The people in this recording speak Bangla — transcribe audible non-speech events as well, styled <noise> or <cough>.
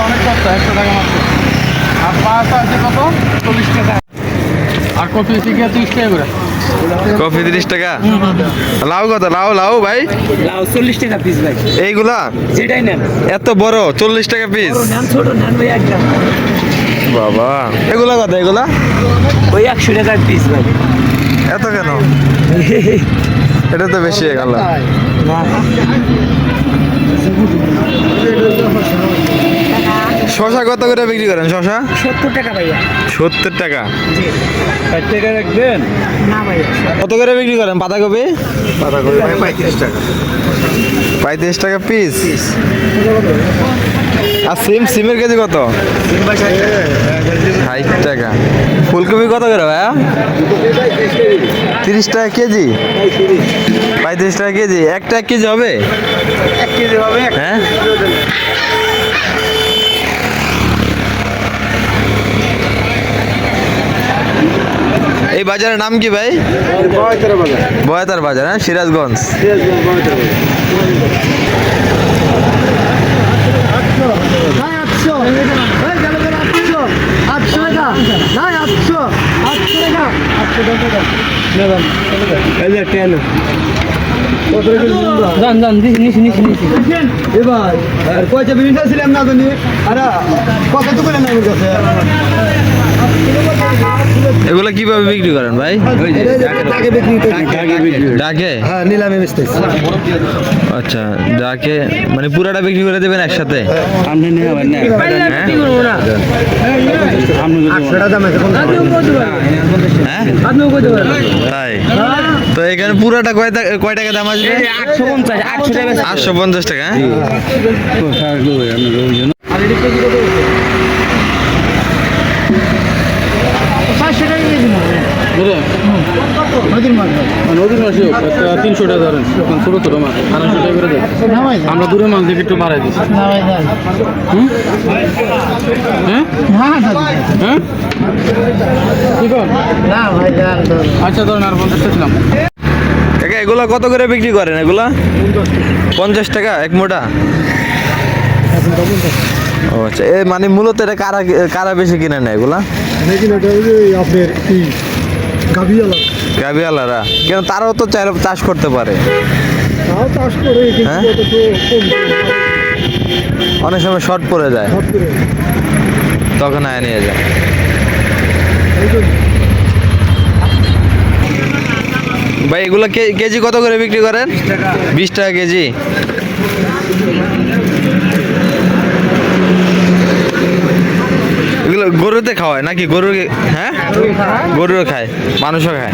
অনেক কষ্ট একশো টাকা মাত্র আর পাঁচটা আছে কত চল্লিশ টাকা আর থেকে তিরিশ টাকা করে কফি তিরিশ টাকা। লাউ কত? লাউ লাউ ভাই? লাউ চল্লিশ টাকা পিস ভাই। এইগুলা? যেটাই নেন। এত বড় চল্লিশ টাকা পিস ছোট নেন ভাই বাবা। এগুলা কত? এগুলা? ওই একশো টাকার পিস ভাই। এত কেন? <laughs> এটা তো বেশি হয়ে গেল। শশা কত করে বিক্রি করেন? শশা? সত্তর টাকা ভাইয়া। সত্তর টাকা। ষাট টাকা রাখবেন? না ভাইয়া। কত করে বিক্রি করেন? পাতাকপি? পাতাকপি পঁয়ত্রিশ টাকা। পঁয়ত্রিশ টাকা পিস আর সিম সিমের কেজি কত? ষাট টাকা। ফুলকপি কত করে ভাইয়া? তিরিশ টাকা কেজি? পঁয়ত্রিশ টাকা কেজি। একটা এক কেজি হবে? এক কেজি হবে হ্যাঁ? এই বাজারের নাম কি ভাই? বাজার বয়াতার বাজার হ্যাঁ? সিরাজগঞ্জ। এবার আর কয়টা মিনিট ছিলাম না জানি। আরে কত তো করে নেই কাছে এগুলো কীভাবে বিক্রি করেন ভাই? ডাকে হ্যাঁ নিলামে আচ্ছা ডাকে। মানে পুরাটা বিক্রি করে দেবেন একসাথে? আপনি নিয়ে না। হ্যাঁ। আছে হ্যাঁ তাই? তো এখানে পুরাটা কয় কয় টাকা দাম আসবে? আটশো পঞ্চাশ আটশো টাকা আটশো পঞ্চাশ টাকা হ্যাঁ? পাঁচশো টাকা কেজি নদীর মাছ নদীর মাসে তিনশো টাকা ধরেন ছোটো ছোটো মাছ আড়াইশো টাকা করে দেয় আমরা দূরে মাছ দেখে একটু বাড়াই দিচ্ছি না ভাই যান হ্যাঁ? হ্যাঁ? কি কর? না ভাই যান আচ্ছা ধরেন আর পঞ্চাশ ছিলাম এগুলা কত করে বিক্রি করেন এগুলা? পঞ্চাশ টাকা এক মোটা? ও আচ্ছা এ মানে মূলত এটা কারা কারা বেশি কিনে নেয় এগুলা? আপনার কি গাভিয়ালা কেন তারাও তো চাই চাষ করতে পারে। হ্যাঁ? অনেক সময় শর্ট পড়ে যায়। তখন আয় নিয়ে যায়। ভাই এগুলো কেজি কত করে বিক্রি করেন? বিশ টাকা কেজি। এগুলো গরুতে খাওয়ায় নাকি গরু হ্যাঁ? গরুও খায় মানুষও খায়।